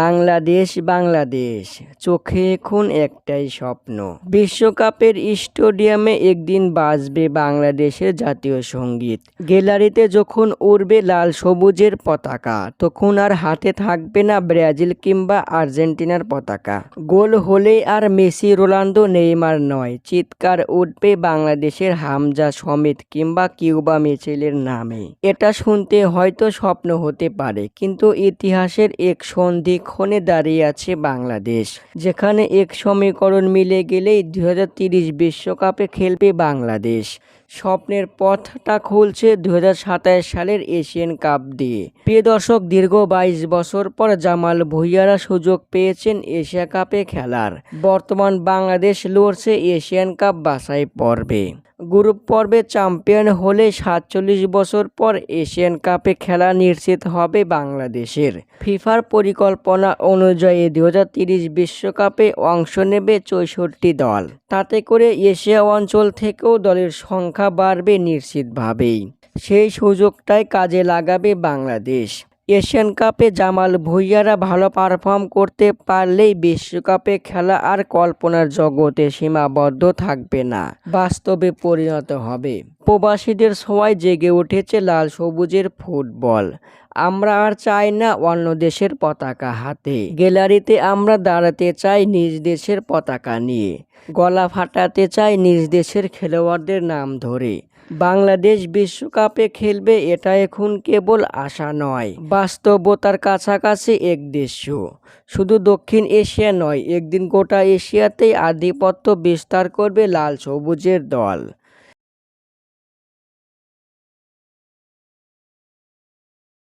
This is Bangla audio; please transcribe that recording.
বাংলাদেশ বাংলাদেশ। চোখে এখন একটাই স্বপ্ন। বিশ্বকাপের স্টেডিয়ামে একদিন বাজবে বাংলাদেশের জাতীয় সংগীত। গ্যালারিতে যখন উড়বে লাল সবুজের পতাকা, তখন আর হাতে থাকবে না ব্রাজিল কিংবা আর্জেন্টিনার পতাকা। গোল হলেই আর মেসি রোনাল্ডো নেইমার নয়, চিৎকার উঠবে বাংলাদেশের হামজা সমিত কিংবা কিউবা মিছিলের নামে। এটা শুনতে হয়তো স্বপ্ন হতে পারে, কিন্তু ইতিহাসের এক সন্ধিক্ষণে দাঁড়িয়ে আছে বাংলাদেশ যেখানে এক সমীকরণ মিলে গেলেই দুই বিশ্বকাপে খেলবে বাংলাদেশ। স্বপ্নের পথটা খুলছে দুই হাজার সাতাশ সালের এশিয়ান কাপ দিয়ে। প্রিয় দর্শক, দীর্ঘ বাইশ বছর পর জামাল ভুইয়ারা সুযোগ পেয়েছেন এশিয়া কাপে খেলার। বর্তমান বাংলাদেশ লড়ছে এশিয়ান কাপ বাছাই পর্বে। গ্রুপ পর্বে চ্যাম্পিয়ন হলে সাতচল্লিশ বছর পর এশিয়ান কাপে খেলা নিশ্চিত হবে বাংলাদেশের। ফিফার পরিকল্পনা অনুযায়ী দু বিশ্বকাপে অংশ নেবে চৌষট্টি দল। তাতে করে এশিয়া অঞ্চল থেকেও দলের সংখ্যা বাড়বে নিশ্চিতভাবেই। সেই সুযোগটাই কাজে লাগাবে বাংলাদেশ। এশিয়ান কাপে জামাল ভুইয়ারা ভালো পারফর্ম করতে পারলেই বিশ্বকাপে খেলা আর কল্পনার জগতে সীমাবদ্ধ থাকবে না। বাস্তবে পরিণত হবে। প্রবাসীদের সবাই জেগে উঠেছে লাল সবুজের ফুটবল। আমরা আর চাই না অন্য দেশের পতাকা হাতে। গ্যালারিতে আমরা দাঁড়াতে চাই নিজ দেশের পতাকা নিয়ে। গলা ফাটাতে চাই নিজ দেশের খেলোয়াড়দের নাম ধরে। বাংলাদেশ বিশ্বকাপে খেলবে এটা এখন কেবল আশা নয়, বাস্তবতার কাছাকাছি এক দেশ শুধু দক্ষিণ এশিয়া নয়, একদিন গোটা এশিয়াতেই আধিপত্য বিস্তার করবে লাল সবুজের দল।